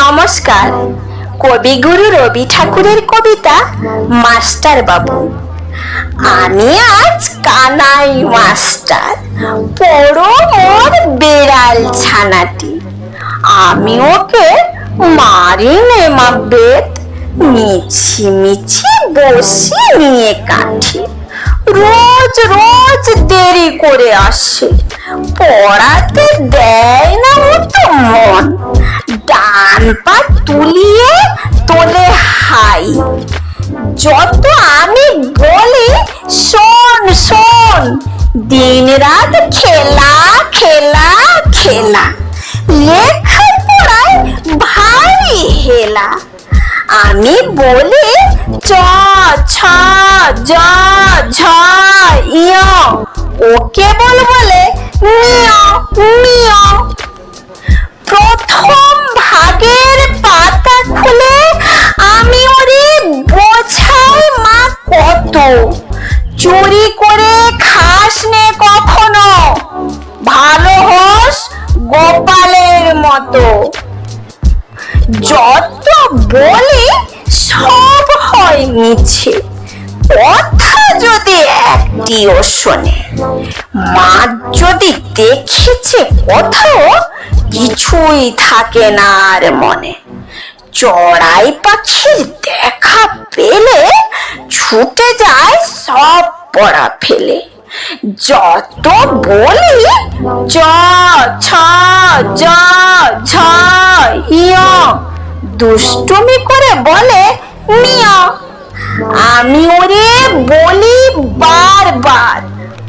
নমস্কার। কবিগুরু রবি ঠাকুরের কবিতা মাস্টার বাবু। আমি আজ কানাই মাস্টার পড়ো মোর বেড়াল ছানাটি। আমি ওকে মারি নে মা বেত মিছি মিছি বসি নিয়ে কাঠি। রোজ রোজ দেরি করে আসে, পড়াতে দেয় না তো মন। ডান পা তুলিয়ে তোলে হাই। যত আমি বলি, শোন শোন। দিন রাত খেলা খেলা খেলা। লেখা পড়ায় ভারী হেলা। আমি বলি, চ, ছ জ ঝ ইয় ওকে বল বলে নিয় নিয় চুরি করে খাস নে কখনো। ভালো হোস গোপালের মতো। যত বলি সব হয় মিছে। কথা যদি একটিও শোনে মা যদি দেখেছে কোথাও, কিছুই থাকে না আর মনে। চড়াই পাখির দেখা পেলে ছুটে যায় সব পড়া ফেলে। যত বলি, চ, ছ, জ, ঝ ইয় দুষ্টুমি করে বলে নিয়। আমি ওরে বলি বারবার,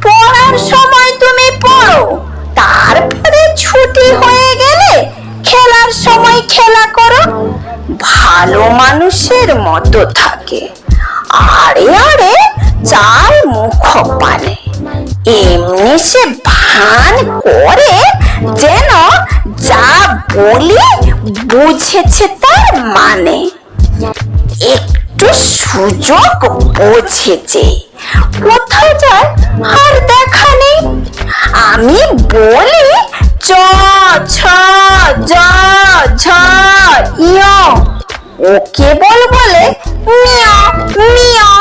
পড়ার সময় তুমি পড়ো, তারপরে ছুটি হয়ে গেলে খেলার সময় খেলা করো। ভালো মানুষের মতো থাকে। আরে আরে চাল মুখ পানে। এমনি সে ভান করে যেন যা বলি বুঝেছে তার মানে। একটু সুযোগ বোঝেছে। কোথাও যায় আর দেখা নেই। আমি বলি, চ ছ জ ঝ, ইয়। ওকে বল বলে, মিয়া মিয়া।